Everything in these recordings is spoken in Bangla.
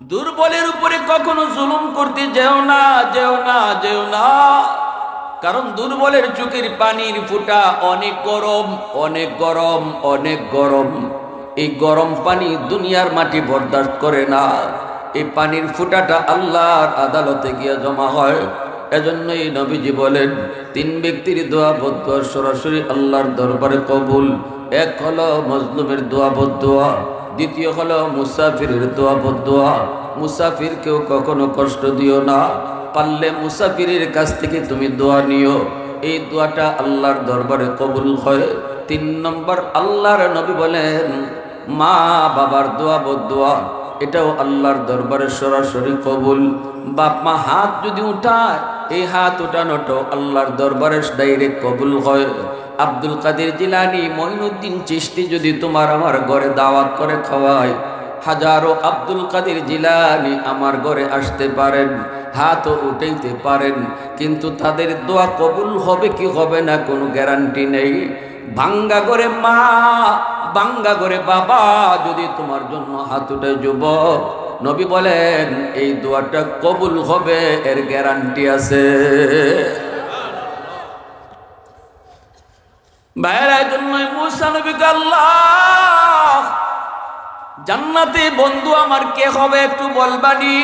দুর্বলের উপরে কখনো জুলুম করতে যেও না যেও না যেও না। কারণ দুর্বলের চোখের পানির ফুটা অনেক গরম অনেক গরম অনেক গরম। এই গরম পানি দুনিয়ার মাটি বরদাস্ত করে না। এই পানির ফুটাটা আল্লাহর আদালতে গিয়ে জমা হয়। এজন্যই নবীজি বলেন, তিন ব্যক্তির দোয়া বদুয়া সরাসরি আল্লাহর দরবারে কবুল, এক হলো মজলুমের দোয়া বদুয়া দ্বিতীয় হলো মুসাফিরের দোয়া বদুয়া। মুসাফিরকেও কখনো কষ্ট দিও না। পারলে মুসাফিরের কাছ থেকে তুমি দোয়া নিও। এই দোয়াটা আল্লাহর দরবারে কবুল হয়। তিন নম্বর, আল্লাহর নবী বলেন, মা বাবার দোয়া বদুয়া। এটাও আল্লাহর দরবারে সরাসরি কবুল। বাপ মা হাত যদি উঠায়, এই হাত উঠানোটাও আল্লাহর দরবারে ডাইরেক্ট কবুল হয়। আব্দুল কাদের জিলানি, মঈনুদ্দিন চিস্তি যদি তোমার আমার ঘরে দাওয়াত করে খাওয়ায়, হাজারো আব্দুল কাদের জিলানি আমার ঘরে আসতে পারেন, হাতও উঠাইতে পারেন। কিন্তু তাদের দোয়া কবুল হবে কি হবে না কোনো গ্যারান্টি নেই। ভাঙ্গা করে মা বাঙ্গা করে, বাবা, যদি তোমার জন্য হাত উঠে যুবক, নবী বলেন, এই দোয়াটা কবুল হবে, এর গ্যারান্টি আছে। বাইরের জন্য মুসা নবীকে আল্লাহ, জান্নাতে বন্ধু আমার কে হবে একটু বলবানি?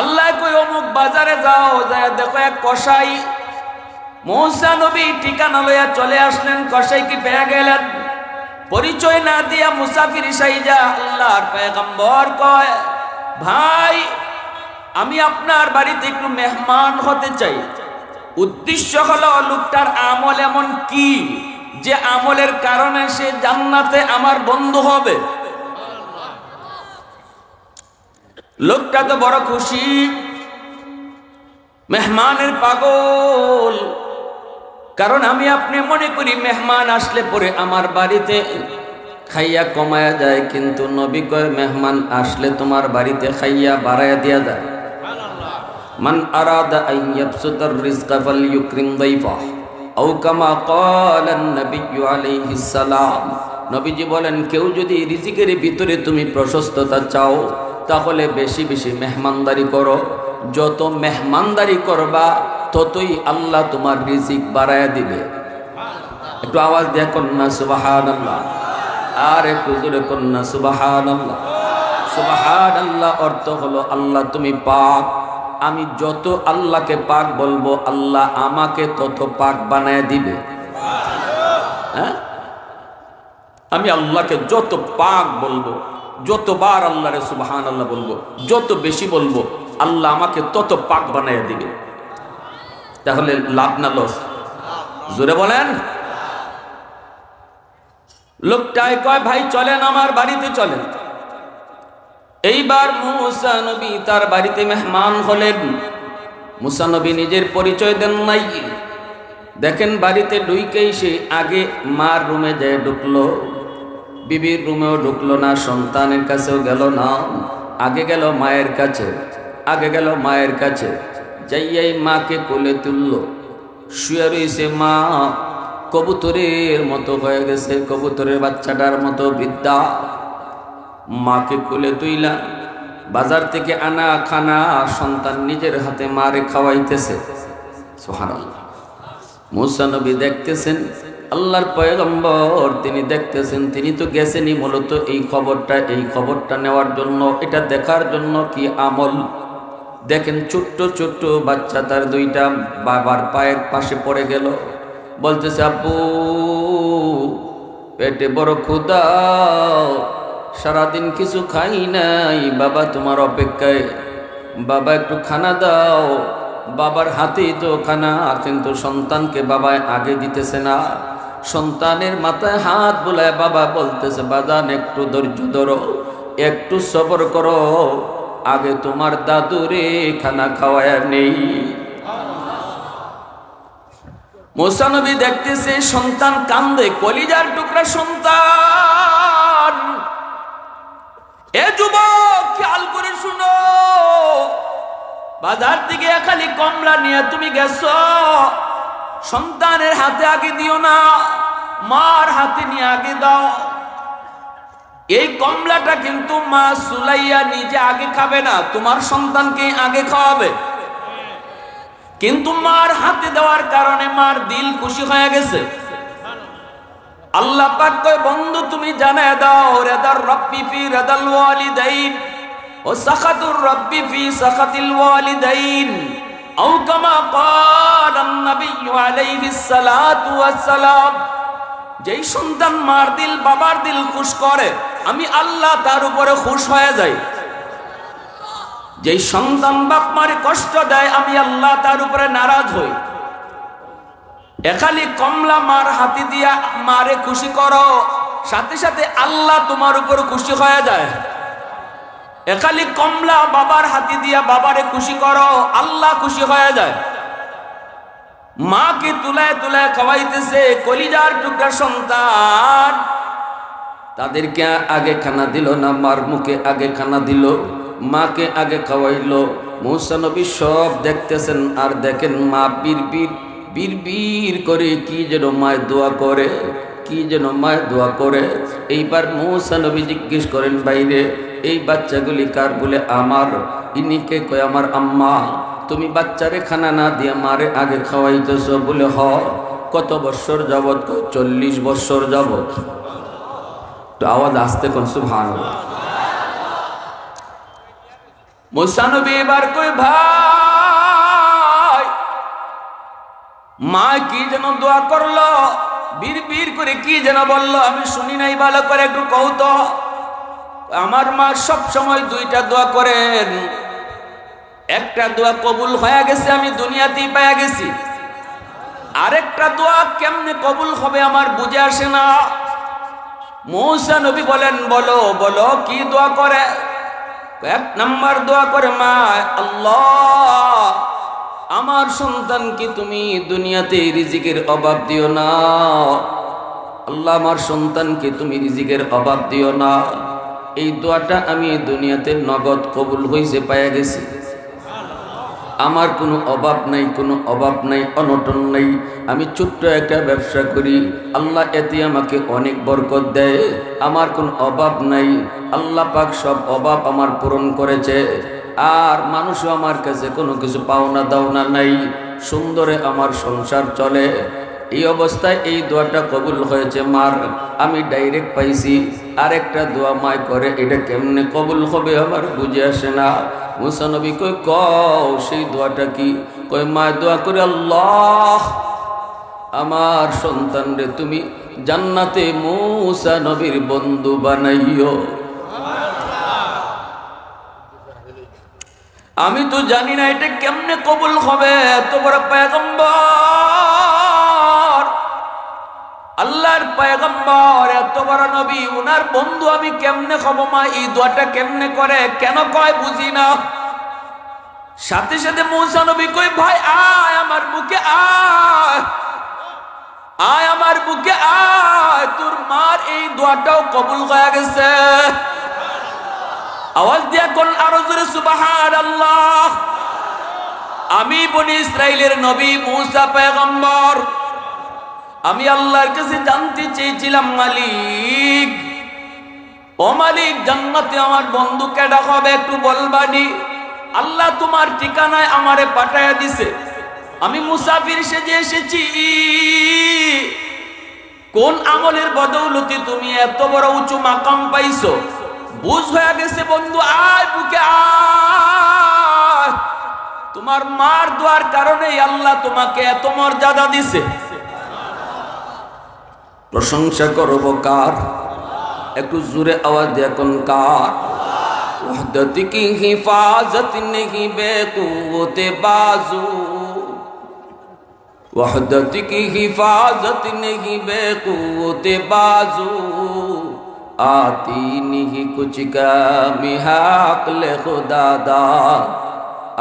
আল্লাহ কই, অমুক বাজারে যাও, যায় দেখো এক কষাই মৌসা নবী ঠিকানা লইয়া চলে আসলেন কষাই কি পেয়ে গেলেন। পরিচয় না দিয়া মুসাফির সাইজা আল্লাহর পেগম্বর কয়, ভাই, আমি আপনার বাড়িতে একটু মেহমান হতে চাই। উদ্দেশ্য হলো লোকটার আমল এমন কি যে আমলের কারণে সে জান্নাতে আমার বন্ধু হবে? লোকটা তো বড় খুশি। মেহমানের পাগল। কারণ আমি আপনি মনে করি মেহমান আসলে পরে আমার বাড়িতে খাইয়া কমায়া যায়, কিন্তু নবী কয়, মেহমান আসলে তোমার বাড়িতে খাইয়া বাড়াইয়া দিয়া যায়। মান আরাদা আন ইয়াবসুতার রিজকা ফালইউকরিম দাইফাহ আও কামা ক্বালা নবিয়্যু আলাইহিস সালাম। নবীজি বলেন, কেউ যদি রিজিকের ভিতরে তুমি প্রশস্ততা চাও, তাহলে বেশি বেশি মেহমানদারি করো। যত মেহমানদারি করবা ততই আল্লাহ তোমার রিজিক বাড়ায়া দিবে। একটু আওয়াজ দিয়ে কন্যা সুবাহান আল্লাহ আর একটু জোরে কন্যা সুবাহান আল্লাহ সুবাহান আল্লাহ অর্থ হলো আল্লাহ তুমি পাক। আমি যত আল্লাহকে পাক বলব, আল্লাহ আমাকে তত পাক বানায় দিবে। হ্যাঁ? আমি আল্লাহকে যত পাক বলব, যতবার আল্লাহ রে সুবাহান আল্লাহ বলব, যত বেশি বলব, আল্লাহ আমাকে তত পাক বানায় দিবে। তাহলে লাভ না লস? জোরে বলেন। লোকটাই কয়, ভাই, চলেন, আমার বাড়িতে চলেন। এইবার মুসা নবী তার বাড়িতে মেহমান হলেন। মুসা নবী নিজের পরিচয় দেন নাই। দেখেন বাড়িতে ঢুইকেই সে আগে মার রুমে যায় ঢুকলো, বিবির রুমেও ঢুকলো না, সন্তানের কাছেও গেল না। আগে গেল মায়ের কাছে, আগে গেল মায়ের কাছে। যাইয়াই মাকে কোলে তুলল। শুয়ে রয়েছে মা, কবুতরের মতো হয়ে গেছে, কবুতরের বাচ্চাটার মতো বিদ্যা মাকে কোলে তুইলা, বাজার থেকে আনা খানা সন্তান নিজের হাতে মারে খাওয়াইতেছে। সোহান মুসানবী দেখতেছেন, আল্লাহর পয়গম্বর তিনি দেখতেছেন, তিনি তো গেছেনই মূলত এই খবরটা এই খবরটা নেওয়ার জন্য, এটা দেখার জন্য কি আমল? দেখেন ছোট্ট ছোট্ট বাচ্চা, তার দুইটা বাবার পায়ের পাশে পড়ে গেল। বলতেছে, আব্বু, পেটে বড় ক্ষুদা সারাদিন কিছু খাই নাই। বাবা তোমার অপেক্ষায়। বাবা একটু খানা দাও। বাবার হাতেই তো খানা, কিন্তু সন্তানকে বাবায় আগে দিতেছে না। সন্তানের মাথায় হাত বোলায় বাবা বলতেছে বাদান একটু ধৈর্য ধরো। একটু সবর করো। আগে তোমার দাদুরে খানা খাওয়ায় নেই। মোসানবী দেখতেছে, সন্তান কান্দে, কলিজার টুকরা সন্তান। এ যুবক, খেয়াল করে শুনো। বাজার থেকে খালি কমলা নিয়ে তুমি গেছ। সন্তানের হাতে আগে দিও না, মার হাতে নিয়ে আগে দাও। এই কমলাটা কিন্তু মা সুলাইয়া নিজে আগে খাবে না, তোমার সন্তানকে আগে খাওয়াবে। কিন্তু মার হাতে দেওয়ার কারণে মার দিল খুশি হয়ে গেছে। আল্লাহ পাক কয়, বন্ধু, তুমি জানায় দাও, রেদার রব্বি ফি রেদাল ওয়ালিদাইন ও সাখাতুর রব্বি ফি সাখাতিল ওয়ালিদাইন। আও কামা ক্বাল আন-নবী আলাইহিস সালাতু ওয়াস সালাম। যেই সন্তান মার দিল, বাবার দিল খুশ করে, আমি আল্লাহ তার উপরে খুশ হয়ে যাই। যেই সন্তান বাপ মারে কষ্ট দেয়, আমি আল্লাহ তার উপরে নারাজ হই। এখালি কমলা মার হাতি দিয়া মারে খুশি করো, সাথে সাথে আল্লাহ তোমার উপর খুশি হয়ে যায়। এখালি কমলা বাবার হাতি দিয়া বাবারে খুশি করো, আল্লাহ খুশি হয়ে যায়। মাকে তুলায় তুলায় খাওয়াইতেছে, কলিজার টুকরা সন্তান। তাদেরকে আগে খানা দিল না, মার মুখে আগে খানা দিল, মাকে আগে খাওয়াইলো। মৌসা নবী সব দেখতেছেন আর দেখেন মা বীর বীর করে কি যেন মায় দোয়া করে, কি যেন মায় দোয়া করে। এইবার মৌসা নবী জিজ্ঞেস করেন বাইরে এই বাচ্চাগুলি কার বলে আমার? ইনিকে কয়? আমার আম্মা। তুমি বাচ্চারে খানা না দিয়ে মারে আগে খাওয়াইতেছ? বলে, হ, কত বৎসর যাবৎ? চল্লিশ বৎসর যাবৎ। তো আওয়াজ আসতে কোন সুভান মুসানবী এবার কই ভাই, মা কি যেন দোয়া করল? বীর বীর করে কি যেন বলল? আমি শুনি নাই, ভালো করে একটু কৌত আমার মা সব সময় দুইটা দোয়া করেন। একটা দোয়া কবুল হয়ে গেছে, আমি দুনিয়াতেই পাইয়া গেছি। আরেকটা দোয়া কেমনে কবুল হবে আমার বুঝে আসে না। মৌসা নবী বলেন, বলো বলো, কি দোয়া করে? এক নাম্বার দোয়া করে, মা, আল্লাহ, আমার সন্তানকে তুমি দুনিয়াতে রিজিকের অভাব দিও না। আল্লাহ, আমার সন্তানকে তুমি রিজিকের অভাব দিও না। এই দোয়াটা আমি দুনিয়াতে নগদ কবুল হয়েছে পাইয়া গেছি। আমার কোনো অভাব নাই, কোনো অভাব নাই, অনটন নাই। আমি ছোট্ট একটা ব্যবসা করি। আল্লাহ এতে আমাকে অনেক বরকত দেয়। আমার কোনো অভাব নাই। আল্লাহ পাক সব অভাব আমার পূরণ করেছে। আর মানুষও আমার কাছে কোনো কিছু পাওনা দাওনা নাই। সুন্দরে আমার সংসার চলে। এই অবস্থায় এই দোয়াটা কবুল হয়েছে, মার। আমি ডাইরেক্ট পাইছি। আরেকটা দোয়া মায় করে, এটা কেমনে কবুল হবে আমার বুঝে আসে না। মুসানবী কই, কও, সেই দোয়াটা কি? কই মায় দোয়া করে আল্লাহ, আমার সন্তান রে তুমি জান্নাতে মুসা নবীর বন্ধু বানাইও। আমি তো জানি না এটা কেমনে কবুল হবে, এত বড় পেগম্বর আল্লাহর পেগম্বর এত বড় নবী, উনার বন্ধু আমি কেমনে খব মা? এই দোয়াটা কেমনে করে? কেন কয় বুঝি না? সাথে সাথে মৌসা নবী কই ভাই, আয় আমার বুকে, আয়। আয় আমার বুকে, আয়। তোর মার এই দোয়াটাও কবুল হয়ে গেছে। আওয়াজ দিয়া কোন আরও জোরে সুবাহান আল্লাহ আমি বনি ইসরায়েলের নবী, মুসা পেগম্বর আমি আল্লাহর কাছে জানতে চেয়েছিলাম, মালিক। ও মালিক, জান্নাতে আমার বন্ধু কেডা হবে একটু বলবানি আল্লাহ তোমার ঠিকানায় আমারে পাঠাইয়া দিছে। আমি মুসাফির সেজে এসেছি। কোন আমলের বদৌলতি তুমি এত বড় উঁচু মাকাম পাইছো? বুঝ হয়ে গেছে বন্ধু, আয় বুকে আয়। তোমার মার দোয়ার কারণে আল্লাহ তোমাকে এত মর্যাদা দিছে। প্রশংসা করব কার একটু জোরে আওয়াজ দিয়ে কোন কার وحدت کی حفاظت نہیں بے قوت بازو وحدت کی حفاظت نہیں بے قوت بازو آتی نہیں کچھ کام حقل خدا دا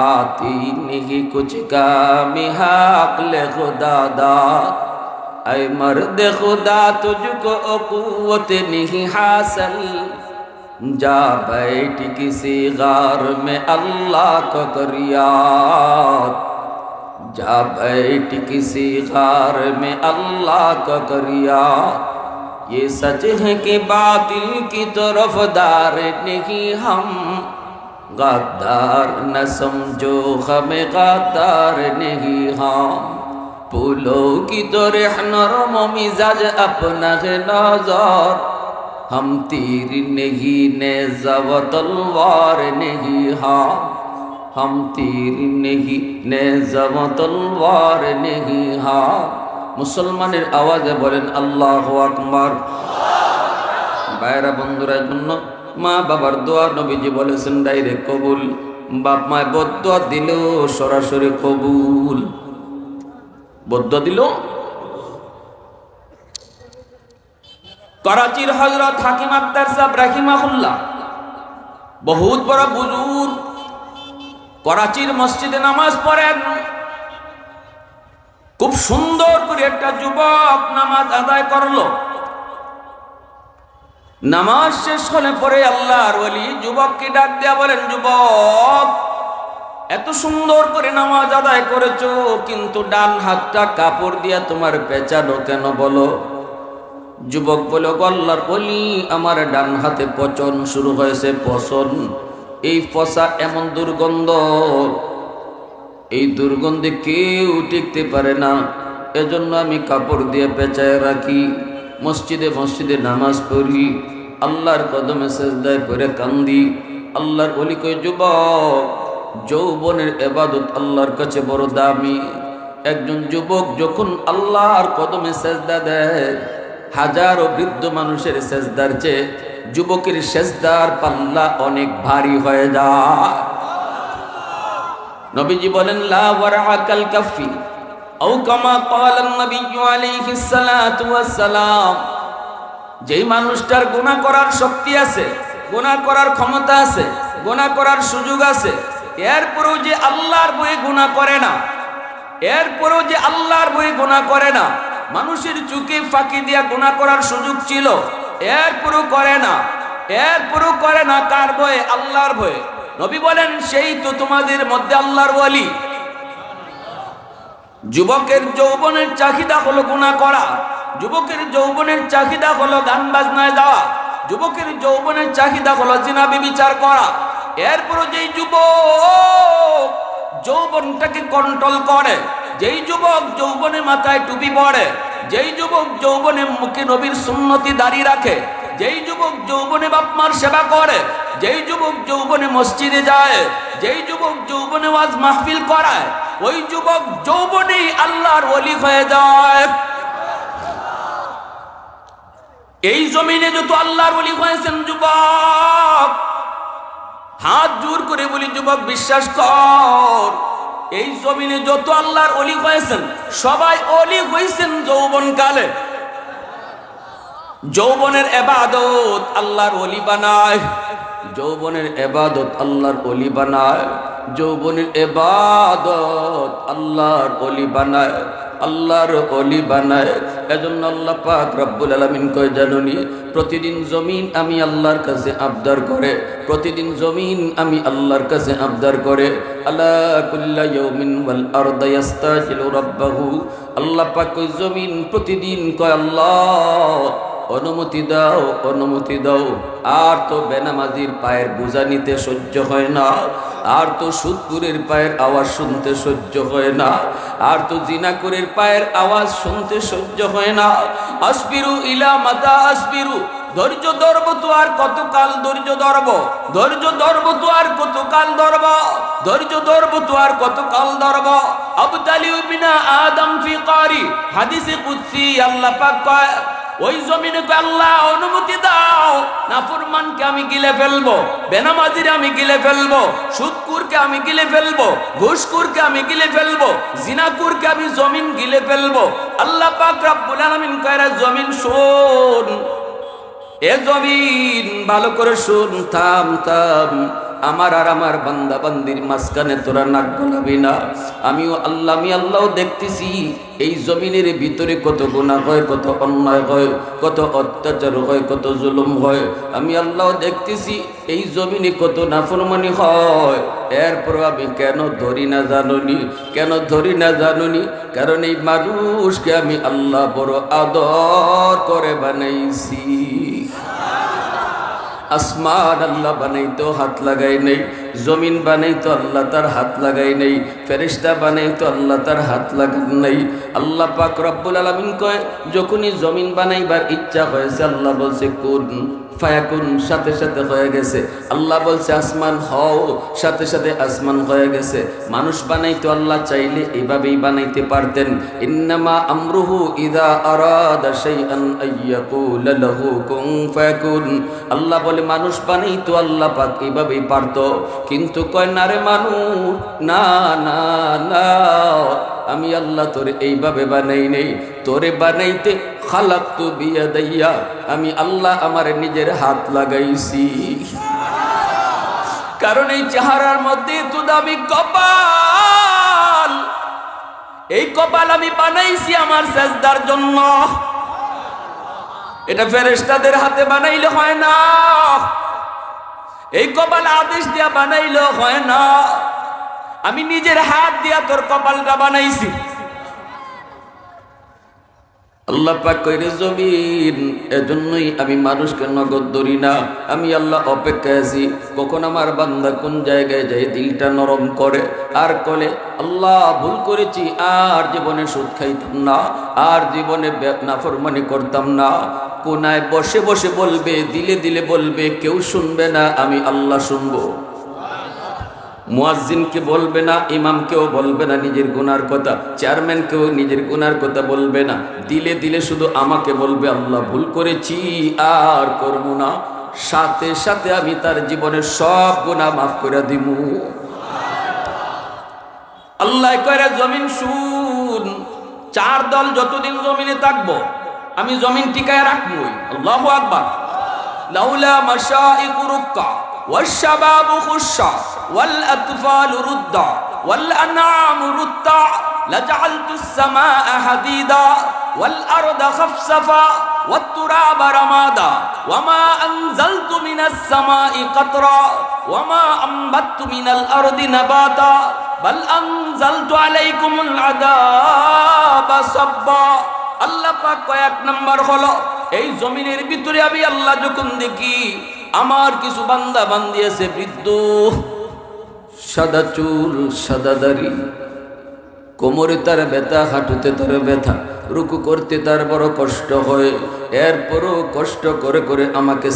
آتی نہیں کچھ کام حقل خدا دا اے مرد خدا تجھ کو قوت نہیں حاصل جا بیٹھ کسی غار میں اللہ کو کریات جا بیٹھ کسی غار میں اللہ کو کریات یہ سچ ہے کہ باطل کی طرف دار نہیں ہم غدار نہ سمجھو ہمیں غدار نہیں ہم পুলকিত রেহ নরম মিজাজ আপনাকে নজর? হম তীর নেহি নে জব তলবার নেহি হা হম তীর নেহি নে জব তলবার নেহি হা মুসলমানের আওয়াজে বলেন, আল্লাহ আকবর। বাইরা বন্ধুরা জন্য মা বাবার দোয়া নবীজি বলেছেন, ডাইরেক্ট কবুল। বাপ মায় বদ দিলেও সরাসরি কবুল। বদ্ধ দিল। করাচির হজরত হাকিম আক্তার সাহেব রাহিমাহুল্লাহ, বহুত বড় বুজুর করাচির মসজিদে নামাজ পড়েন। খুব সুন্দর করে একটা যুবক নামাজ আদায় করল। নামাজ শেষ হলে পরে আল্লাহর বলি যুবককে ডাক দেয়া বলেন, যুবক এত সুন্দর করে নামাজ আদায় করেছ, কিন্তু ডান হাতটা কাপড় দিয়া তোমার পেঁচানো কেন বলো? যুবক বলে গল্লার বলি আমার ডান হাতে পচন শুরু হয়েছে, পচন। এই পচা এমন দুর্গন্ধ। এই দুর্গন্ধে কেউ টিকতে পারে না। এজন্য আমি কাপড় দিয়ে পেঁচায় রাখি। মসজিদে মসজিদে নামাজ পড়ি। আল্লাহর কদমে সেজদায় করে কান্দি। আল্লাহর বলি কই যুবক যৌবনের এবাদত আল্লাহর কাছে বড় দামি। একজন যুবক যখন আল্লাহর কদমে সেজদা দেয়, হাজারো বৃদ্ধ মানুষের সেজদার চেয়ে যুবকের সেজদার পাল্লা অনেক ভারী হয়ে যায়। নবীজি বলেন, লা ওয়ারাকাল কাফি আও কামা ক্বালা নবী সালাতু যেই মানুষটার গুনাহ করার শক্তি আছে, গুনাহ করার ক্ষমতা আছে, গুনাহ করার সুযোগ আছে এরপরেও যে আল্লাহর বই গুণা করে না, এরপরেও যে আল্লাহর বই গুণা করে না, মানুষের চুকে ফাঁকি দিয়া গুণা করার সুযোগ ছিল, এরপরেও করে না, এরপরেও করে না কার ভয়ে আল্লাহর ভয়ে নবী বলেন, সেই তো তোমাদের মধ্যে আল্লাহর ওয়ালি। যুবকের যৌবনের চাহিদা হলো গুণা করা, যুবকের যৌবনের চাহিদা হলো গান বাজনায় যাওয়া, যুবকের যৌবনের চাহিদা হলো জিনা বিবিচার করা এরপরও যেই যুবক যৌবনটাকে কন্ট্রোল করে, যেই যুবক যৌবনে মাথায় টুপি পড়ে যেই যুবক যৌবনে মুখে নবীর সুন্নতি দাঁড়িয়ে রাখে, যেই যুবক যৌবনে বাপমার সেবা করে, যেই যুবক যৌবনে মসজিদে যায়, যেই যুবক যৌবনে ওয়াজ মাহফিল করায়, ওই যুবক যৌবনেই আল্লাহর ওলি হয়ে যায়। এই জমিনে যত আল্লাহর ওলি হয়েছেন যুবক হাত জোর করে বলি, যুবক, বিশ্বাস কর, এই জমিনে যত আল্লাহর অলি হয়েছেন, সবাই অলি হয়েছেন যৌবন কালে যৌবনের এবাদত আল্লাহর অলি বানায়, যৌবনের এবাদত আল্লাহর অলি বানায়, যৌবনের এবাদত আল্লাহর অলি বানায়, আল্লাহর অলি বানায়। এজন্য আল্লাহ পাক রব্বুল আলামিন কয়, জানুনি, প্রতিদিন জমিন আমি আল্লাহর কাছে আবদার করে, প্রতিদিন জমিন আমি আল্লাহর কাছে আবদার করে। আল্লাহ পাক কয়, জমিন প্রতিদিন কয়, আল্লাহ, অনুমতি দাও অনুমতি দাও। আর তো বেনামাজির পায়ের বোঝা নিতে সহ্য হয় না। আর তো সুদপুরের পায়ের আওয়াজ শুনতে সহ্য হয় না। আর তো জিনাকুরের পায়ের আওয়াজ শুনতে সহ্য হয় না। আসবিরু ইলা মাতা আসবিরু, ধৈর্য ধরব তো আর কতকাল ধৈর্য ধরব? ধৈর্য ধরব তো আর কতকাল ধরব? ধৈর্য ধরব তো আর কতকাল ধরব? আবতালিউ বিনা আদম ফি কারি, হাদিসে কুদসি আল্লাহ পাক কয় ওই জমিনে আল্লাহ অনুমতি দাও। নাফরমানকে আমি গিলে ফেলব, বেনামাজিরে আমি গিলে ফেলব সুদকুরকে আমি গিলে ফেলব ঘুষকুরকে আমি গিলে ফেলব জিনাকুরকে আমি জমিন গিলে ফেলব। আল্লাহ পাক রব্বুল আলামিন কয়রা জমিন শোন, এ জমিন ভালো করে শুন, থাম থাম। আমার আর আমার বান্দা বান্দির মাঝখানে তোরা নাক গলাবি না। আমিও আল্লাহ, আমি আল্লাহ দেখতেছি, এই জমিনের ভিতরে কত গুণা হয়, কত অন্যায় হয়, কত অত্যাচার হয়, কত জুলুম হয়। আমি আল্লাহ দেখতেছি, এই জমিনে কত নাফরমানি হয়। এরপর আমি কেন ধরি না জানুনি? কেন ধরি না জানুনি? কারণ এই মানুষকে আমি আল্লাহ বড় আদর করে বানাইছি। আসমান আল্লাহ বানাইতেও হাত লাগাই নেই, জমিন বানাইতো আল্লাহ তার হাত লাগাই নেই ফেরিস্তা বানাইতো আল্লাহ তার হাত লাগান নেই। আল্লাহ পাক রব্বুল আলমিন কয়, যখনই জমিন বানাইবার ইচ্ছা হয়েছে আল্লাহ বলছে, কোন ফায়াকুন, সাথে সাথে হয়ে গেছে। আল্লাহ বলছে, আসমান হও, সাথে সাথে আসমান হয়ে গেছে। মানুষ বানাইতো আল্লাহ চাইলে এভাবেই বানাইতে পারতেন। ইন্নামা আমরুহু ইদা আরাদা শাইআন আইয়াকুলা লাহু কুন ফায়াকুন। আল্লাহ বলে, মানুষ বানাইতো আল্লাহ পাক এইভাবেই পারতো। কিন্তু কয়, না রে মানুষ না না না। আমি আল্লাহ তোরে এইভাবে বানাই নেই। তোরে বানাইতে খালাক তো বিয়া দাইয়া আমি আল্লাহ আমার নিজের হাত লাগাইছি। কারণ এই চেহারার মধ্যে তো দামি কপাল। এই কপাল আমি বানাইছি আমার সেজদার জন্য। এটা ফেরেস্তাদের হাতে বানাইলে হয় না। এই কপাল আদেশ দিয়া বানাইলে হয় না। আমি নিজের হাত দিয়া তোর কপালটা বানাইছি। আল্লাহ পাক কইরে জমিন, এজন্যই আমি মানুষকে নগদ ধরি না। আমি আল্লাহ অপেক্ষায় আছি, কখন আমার বান্দা কোন জায়গায় যায় দিলটা নরম করে, আর কলে, আল্লাহ, ভুল করেছি, আর জীবনে সুদ খাইতাম না, আর জীবনে নাফরমানি করতাম না। কোনায় বসে বসে বলবে, দিলে দিলে বলবে, কেউ শুনবে না, আমি আল্লাহ শুনব। মুয়াজ্জিনকে বলবে না, ইমামকেও বলবে না নিজের গুনার কথা, চেয়ারম্যানকেও নিজের গুনার কথা বলবে না। দিলে দিলে শুধু আমাকে বলবে, আল্লাহ ভুল করেছি, আর করব না। সাথে সাথে আমি তার জীবনের সব গুণা মাফ করে দিব আল্লাহ করে জমিন শুন, চার দল যতদিন জমিনে থাকব, আমি জমিন টিকায় রাখবই। আল্লাহ আকবার। লাউলা والشباب خشا والأطفال ردا والأنعام ردا لجعلت السماء حديدا والأرض خفصفا والتراب رمادا وما أنزلت من السماء قطرا وما أنبت من الأرض نباتا بل أنزلت عليكم العذاب صبا আল্লাহ পাক কয়েক নাম্বার হলো এই জমিনের ভিতরে আমি আল্লাহ যখন দেখি আমার কিছু বান্দা বান্দি আছে, বৃদ্ধ। সাদা চুল, সাদা দাড়ি। কোমরে তার ব্যথা, হাঁটুতে তার ব্যথা। রুকু করতে তার বড় কষ্ট হয়। এরপরও কষ্ট করে করে আমাকে